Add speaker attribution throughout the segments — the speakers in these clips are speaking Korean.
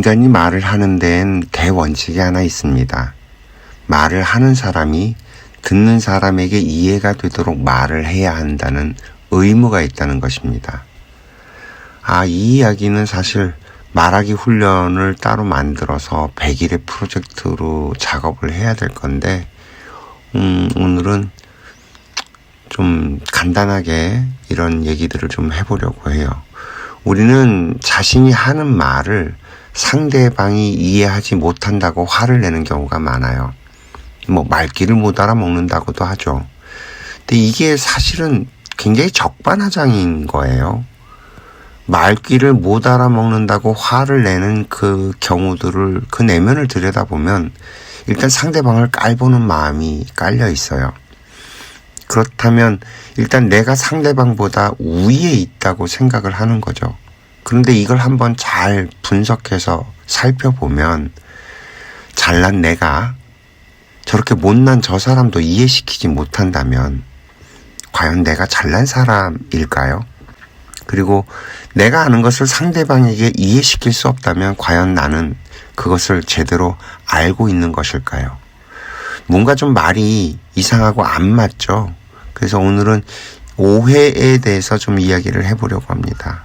Speaker 1: 인간이 말을 하는 데엔 대원칙이 하나 있습니다. 말을 하는 사람이 듣는 사람에게 이해가 되도록 말을 해야 한다는 의무가 있다는 것입니다. 아, 이 이야기는 사실 말하기 훈련을 따로 만들어서 100일의 프로젝트로 작업을 해야 될 건데, 음, 오늘은 좀 간단하게 이런 얘기들을 좀 해보려고 해요. 우리는 자신이 하는 말을 상대방이 이해하지 못한다고 화를 내는 경우가 많아요. 뭐 말귀를 못 알아먹는다고도 하죠. 근데 이게 사실은 굉장히 적반하장인 거예요. 말귀를 못 알아먹는다고 화를 내는 그 경우들을 그 내면을 들여다보면 일단 상대방을 깔보는 마음이 깔려 있어요. 그렇다면 일단 내가 상대방보다 우위에 있다고 생각을 하는 거죠. 그런데 이걸 한번 잘 분석해서 살펴보면 잘난 내가 저렇게 못난 저 사람도 이해시키지 못한다면 과연 내가 잘난 사람일까요? 그리고 내가 아는 것을 상대방에게 이해시킬 수 없다면 과연 나는 그것을 제대로 알고 있는 것일까요? 뭔가 좀 말이 이상하고 안 맞죠? 그래서 오늘은 오해에 대해서 좀 이야기를 해보려고 합니다.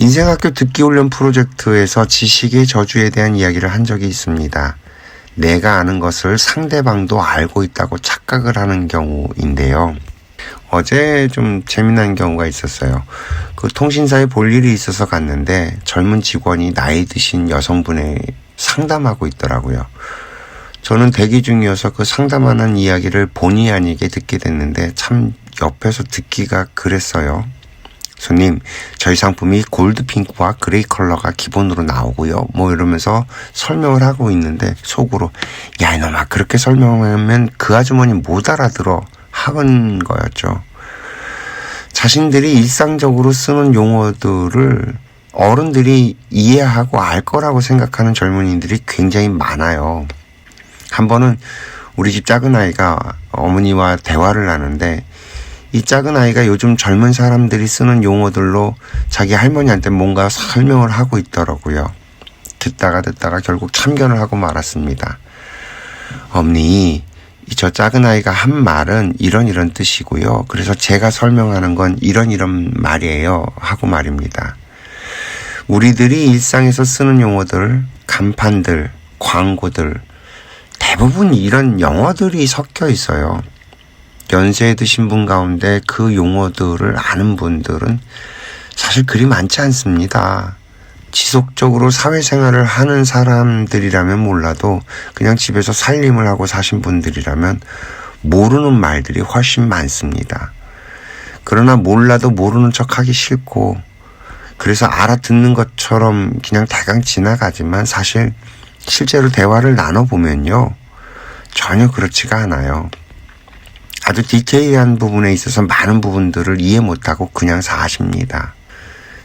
Speaker 1: 인생학교 듣기 훈련 프로젝트에서 지식의 저주에 대한 이야기를 한 적이 있습니다. 내가 아는 것을 상대방도 알고 있다고 착각을 하는 경우인데요. 어제 좀 재미난 경우가 있었어요. 그 통신사에 볼 일이 있어서 갔는데 젊은 직원이 나이 드신 여성분의 상담하고 있더라고요. 저는 대기 중이어서 그 상담하는 이야기를 본의 아니게 듣게 됐는데 참 옆에서 듣기가 그랬어요. 손님, 저희 상품이 골드 핑크와 그레이 컬러가 기본으로 나오고요. 뭐 이러면서 설명을 하고 있는데 속으로 야 이놈아 그렇게 설명하면 그 아주머니 못 알아들어 하는 거였죠. 자신들이 일상적으로 쓰는 용어들을 어른들이 이해하고 알 거라고 생각하는 젊은이들이 굉장히 많아요. 한 번은 우리 집 작은 아이가 어머니와 대화를 하는데 이 작은 아이가 요즘 젊은 사람들이 쓰는 용어들로 자기 할머니한테 뭔가 설명을 하고 있더라고요. 듣다가 듣다가 결국 참견을 하고 말았습니다. 어머니, 저 작은 아이가 한 말은 이런 이런 뜻이고요. 그래서 제가 설명하는 건 이런 이런 말이에요. 하고 말입니다. 우리들이 일상에서 쓰는 용어들, 간판들, 광고들, 대부분 이런 영어들이 섞여 있어요. 연세에 드신 분 가운데 그 용어들을 아는 분들은 사실 그리 많지 않습니다. 지속적으로 사회생활을 하는 사람들이라면 몰라도 그냥 집에서 살림을 하고 사신 분들이라면 모르는 말들이 훨씬 많습니다. 그러나 몰라도 모르는 척 하기 싫고 그래서 알아듣는 것처럼 그냥 대강 지나가지만 사실 실제로 대화를 나눠보면요. 전혀 그렇지가 않아요. 아주 디테일한 부분에 있어서 많은 부분들을 이해 못하고 그냥 사십니다.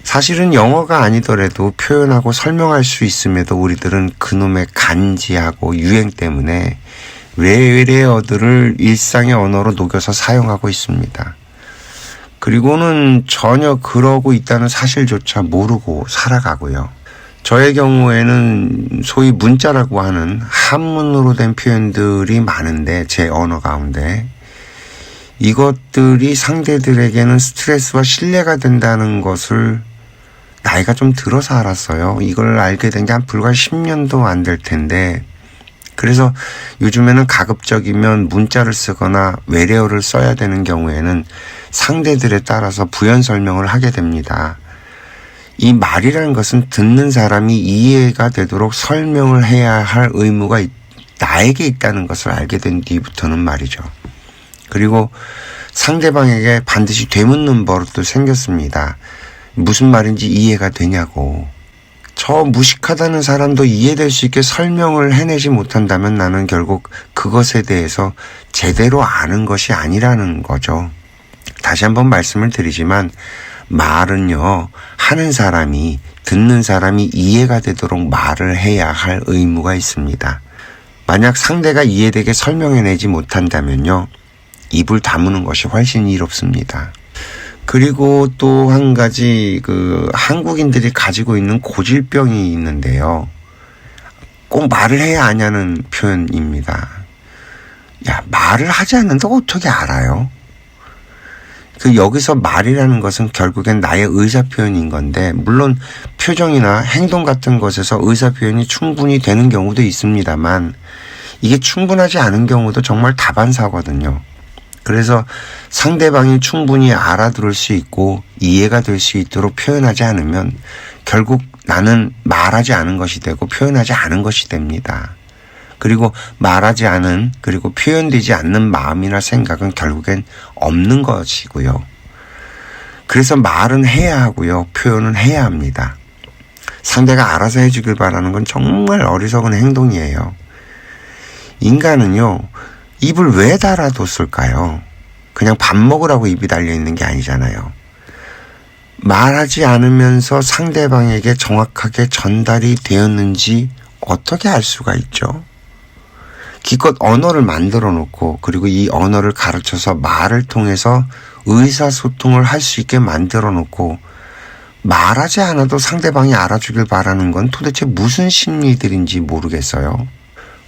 Speaker 1: 사실은 영어가 아니더라도 표현하고 설명할 수 있음에도 우리들은 그놈의 간지하고 유행 때문에 외래어들을 일상의 언어로 녹여서 사용하고 있습니다. 그리고는 전혀 그러고 있다는 사실조차 모르고 살아가고요. 저의 경우에는 소위 문자라고 하는 한문으로 된 표현들이 많은데 제 언어 가운데 이것들이 상대들에게는 스트레스와 신뢰가 된다는 것을 나이가 좀 들어서 알았어요. 이걸 알게 된 게 한 불과 10년도 안 될 텐데 그래서 요즘에는 가급적이면 문자를 쓰거나 외래어를 써야 되는 경우에는 상대들에 따라서 부연 설명을 하게 됩니다. 이 말이라는 것은 듣는 사람이 이해가 되도록 설명을 해야 할 의무가 나에게 있다는 것을 알게 된 뒤부터는 말이죠. 그리고 상대방에게 반드시 되묻는 버릇도 생겼습니다. 무슨 말인지 이해가 되냐고. 저 무식하다는 사람도 이해될 수 있게 설명을 해내지 못한다면 나는 결국 그것에 대해서 제대로 아는 것이 아니라는 거죠. 다시 한번 말씀을 드리지만 말은요, 하는 사람이, 듣는 사람이 이해가 되도록 말을 해야 할 의무가 있습니다. 만약 상대가 이해되게 설명해내지 못한다면요, 입을 다무는 것이 훨씬 이롭습니다. 그리고 또 한 가지 그 한국인들이 가지고 있는 고질병이 있는데요. 꼭 말을 해야 하냐는 표현입니다. 야, 말을 하지 않는데 어떻게 알아요? 그 여기서 말이라는 것은 결국엔 나의 의사 표현인 건데 물론 표정이나 행동 같은 것에서 의사 표현이 충분히 되는 경우도 있습니다만 이게 충분하지 않은 경우도 정말 다반사거든요. 그래서 상대방이 충분히 알아들을 수 있고 이해가 될 수 있도록 표현하지 않으면 결국 나는 말하지 않은 것이 되고 표현하지 않은 것이 됩니다. 그리고 말하지 않은 그리고 표현되지 않는 마음이나 생각은 결국엔 없는 것이고요. 그래서 말은 해야 하고요. 표현은 해야 합니다. 상대가 알아서 해주길 바라는 건 정말 어리석은 행동이에요. 인간은요, 입을 왜 달아뒀을까요? 그냥 밥 먹으라고 입이 달려있는 게 아니잖아요. 말하지 않으면서 상대방에게 정확하게 전달이 되었는지 어떻게 알 수가 있죠? 기껏 언어를 만들어 놓고 그리고 이 언어를 가르쳐서 말을 통해서 의사소통을 할 수 있게 만들어 놓고 말하지 않아도 상대방이 알아주길 바라는 건 도대체 무슨 심리들인지 모르겠어요.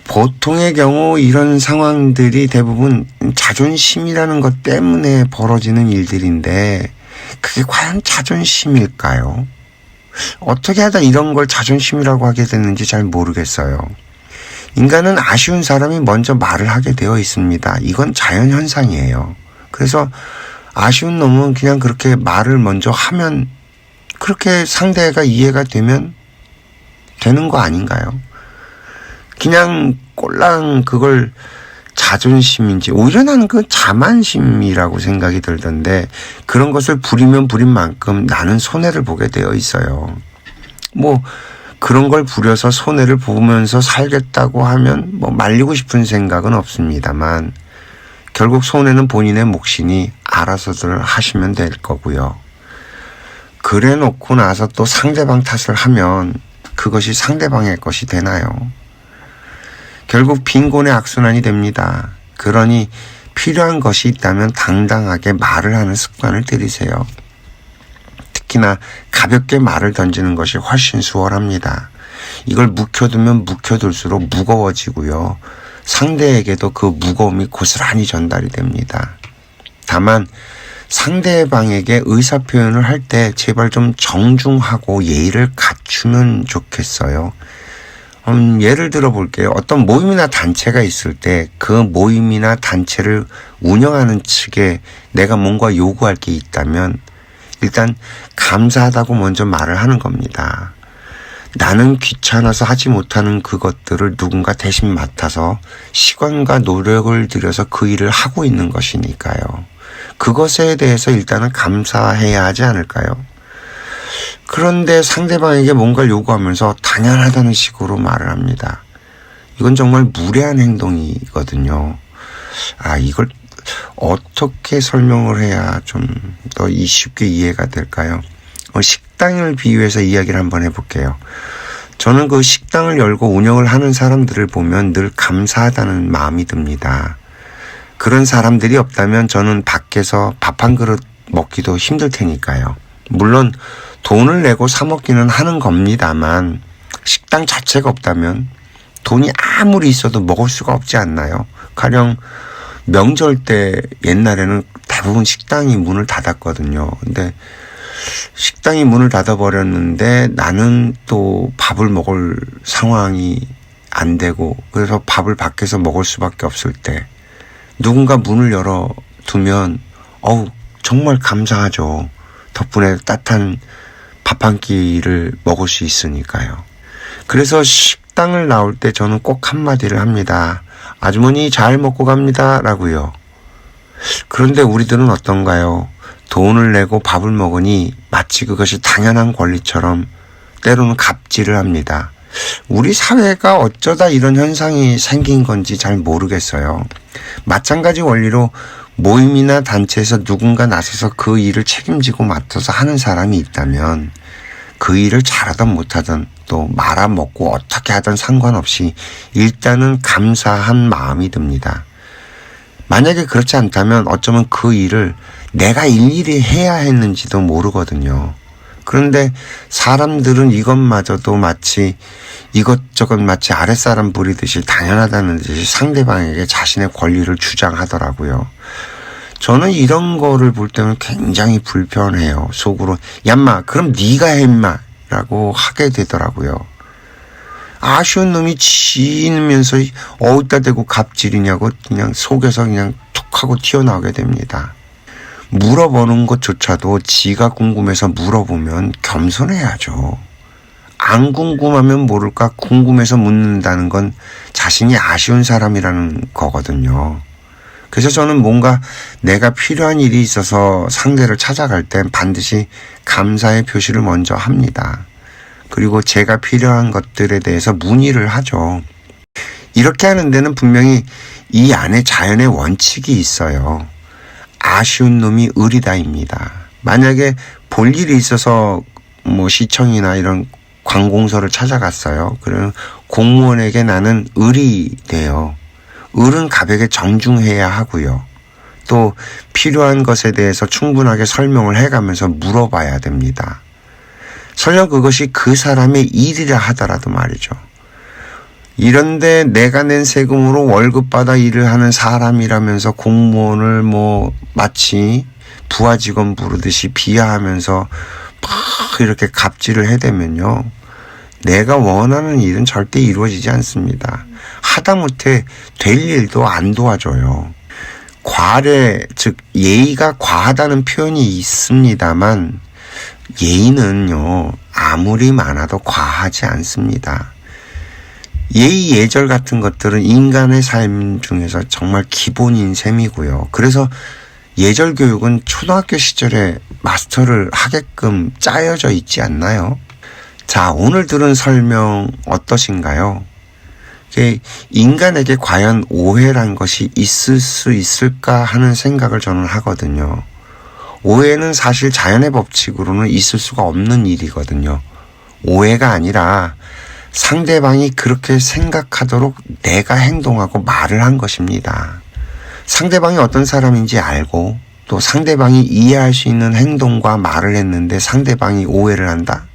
Speaker 1: 보통의 경우 이런 상황들이 대부분 자존심이라는 것 때문에 벌어지는 일들인데 그게 과연 자존심일까요? 어떻게 하다 이런 걸 자존심이라고 하게 됐는지 잘 모르겠어요. 인간은 아쉬운 사람이 먼저 말을 하게 되어 있습니다. 이건 자연 현상이에요. 그래서 아쉬운 놈은 그냥 그렇게 말을 먼저 하면 그렇게 상대가 이해가 되면 되는 거 아닌가요? 그냥 꼴랑 그걸 자존심인지 오히려 나는 그 자만심이라고 생각이 들던데 그런 것을 부리면 부린 만큼 나는 손해를 보게 되어 있어요. 뭐 그런 걸 부려서 손해를 보면서 살겠다고 하면 뭐 말리고 싶은 생각은 없습니다만 결국 손해는 본인의 몫이니 알아서들 하시면 될 거고요. 그래 놓고 나서 또 상대방 탓을 하면 그것이 상대방의 것이 되나요? 결국 빈곤의 악순환이 됩니다. 그러니 필요한 것이 있다면 당당하게 말을 하는 습관을 들이세요. 특히나 가볍게 말을 던지는 것이 훨씬 수월합니다. 이걸 묵혀두면 묵혀둘수록 무거워지고요. 상대에게도 그 무거움이 고스란히 전달이 됩니다. 다만 상대방에게 의사 표현을 할 때 제발 좀 정중하고 예의를 갖추면 좋겠어요. 음, 예를 들어 볼게요. 어떤 모임이나 단체가 있을 때 그 모임이나 단체를 운영하는 측에 내가 뭔가 요구할 게 있다면 일단 감사하다고 먼저 말을 하는 겁니다. 나는 귀찮아서 하지 못하는 그것들을 누군가 대신 맡아서 시간과 노력을 들여서 그 일을 하고 있는 것이니까요. 그것에 대해서 일단은 감사해야 하지 않을까요? 그런데 상대방에게 뭔가를 요구하면서 당연하다는 식으로 말을 합니다. 이건 정말 무례한 행동이거든요. 아, 이걸 어떻게 설명을 해야 좀 더 쉽게 이해가 될까요? 어, 식당을 비유해서 이야기를 한번 해볼게요. 저는 그 식당을 열고 운영을 하는 사람들을 보면 늘 감사하다는 마음이 듭니다. 그런 사람들이 없다면 저는 밖에서 밥 한 그릇 먹기도 힘들 테니까요. 물론 돈을 내고 사 먹기는 하는 겁니다만 식당 자체가 없다면 돈이 아무리 있어도 먹을 수가 없지 않나요? 가령 명절 때 옛날에는 대부분 식당이 문을 닫았거든요. 근데 식당이 문을 닫아버렸는데 나는 또 밥을 먹을 상황이 안 되고 그래서 밥을 밖에서 먹을 수밖에 없을 때 누군가 문을 열어 두면 어우 정말 감사하죠. 덕분에 따뜻한 밥 한 끼를 먹을 수 있으니까요. 그래서 식당을 나올 때 저는 꼭 한마디를 합니다. 아주머니 잘 먹고 갑니다. 라고요. 그런데 우리들은 어떤가요? 돈을 내고 밥을 먹으니 마치 그것이 당연한 권리처럼 때로는 갑질을 합니다. 우리 사회가 어쩌다 이런 현상이 생긴 건지 잘 모르겠어요. 마찬가지 원리로 모임이나 단체에서 누군가 나서서 그 일을 책임지고 맡아서 하는 사람이 있다면 그 일을 잘하든 못하든 또 말아먹고 어떻게 하든 상관없이 일단은 감사한 마음이 듭니다. 만약에 그렇지 않다면 어쩌면 그 일을 내가 일일이 해야 했는지도 모르거든요. 그런데 사람들은 이것마저도 마치 이것저것 마치 아랫사람 부리듯이 당연하다는 듯이 상대방에게 자신의 권리를 주장하더라고요. 저는 이런 거를 볼 때는 굉장히 불편해요. 속으로 얌마 그럼 네가 해 임마 라고 하게 되더라고요. 아쉬운 놈이 지면서 어디다 대고 갑질이냐고 그냥 속에서 그냥 툭 하고 튀어나오게 됩니다. 물어보는 것조차도 지가 궁금해서 물어보면 겸손해야죠. 안 궁금하면 모를까 궁금해서 묻는다는 건 자신이 아쉬운 사람이라는 거거든요. 그래서 저는 뭔가 내가 필요한 일이 있어서 상대를 찾아갈 땐 반드시 감사의 표시를 먼저 합니다. 그리고 제가 필요한 것들에 대해서 문의를 하죠. 이렇게 하는 데는 분명히 이 안에 자연의 원칙이 있어요. 아쉬운 놈이 의리다입니다. 만약에 볼 일이 있어서 뭐 시청이나 이런 관공서를 찾아갔어요. 그러면 공무원에게 나는 을이 돼요. 을은 가백에 정중해야 하고요. 또 필요한 것에 대해서 충분하게 설명을 해가면서 물어봐야 됩니다. 설령 그것이 그 사람의 일이라 하더라도 말이죠. 이런데 내가 낸 세금으로 월급 받아 일을 하는 사람이라면서 공무원을 뭐 마치 부하 직원 부르듯이 비하하면서 막 이렇게 갑질을 해대면요. 내가 원하는 일은 절대 이루어지지 않습니다. 하다못해 될 일도 안 도와줘요. 과례, 즉, 예의가 과하다는 표현이 있습니다만, 예의는요, 아무리 많아도 과하지 않습니다. 예의 예절 같은 것들은 인간의 삶 중에서 정말 기본인 셈이고요. 그래서 예절 교육은 초등학교 시절에 마스터를 하게끔 짜여져 있지 않나요? 자, 오늘 들은 설명 어떠신가요? 인간에게 과연 오해란 것이 있을 수 있을까 하는 생각을 저는 하거든요. 오해는 사실 자연의 법칙으로는 있을 수가 없는 일이거든요. 오해가 아니라 상대방이 그렇게 생각하도록 내가 행동하고 말을 한 것입니다. 상대방이 어떤 사람인지 알고 또 상대방이 이해할 수 있는 행동과 말을 했는데 상대방이 오해를 한다?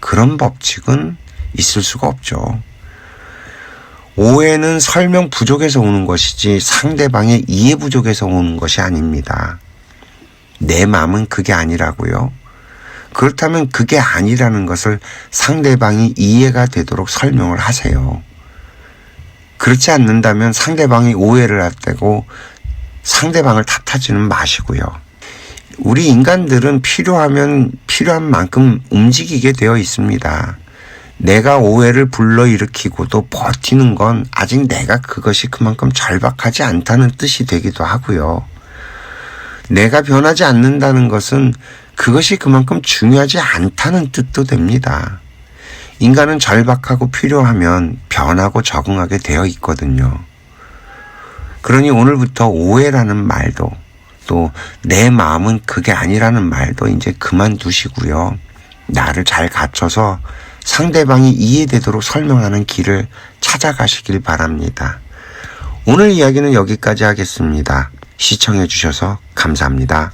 Speaker 1: 그런 법칙은 있을 수가 없죠. 오해는 설명 부족에서 오는 것이지 상대방의 이해 부족에서 오는 것이 아닙니다. 내 마음은 그게 아니라고요. 그렇다면 그게 아니라는 것을 상대방이 이해가 되도록 설명을 하세요. 그렇지 않는다면 상대방이 오해를 할때고 상대방을 탓하지는 마시고요. 우리 인간들은 필요하면 필요한 만큼 움직이게 되어 있습니다. 내가 오해를 불러일으키고도 버티는 건 아직 내가 그것이 그만큼 절박하지 않다는 뜻이 되기도 하고요. 내가 변하지 않는다는 것은 그것이 그만큼 중요하지 않다는 뜻도 됩니다. 인간은 절박하고 필요하면 변하고 적응하게 되어 있거든요. 그러니 오늘부터 오해라는 말도 또 내 마음은 그게 아니라는 말도 이제 그만두시고요. 나를 잘 갖춰서 상대방이 이해되도록 설명하는 길을 찾아가시길 바랍니다. 오늘 이야기는 여기까지 하겠습니다. 시청해 주셔서 감사합니다.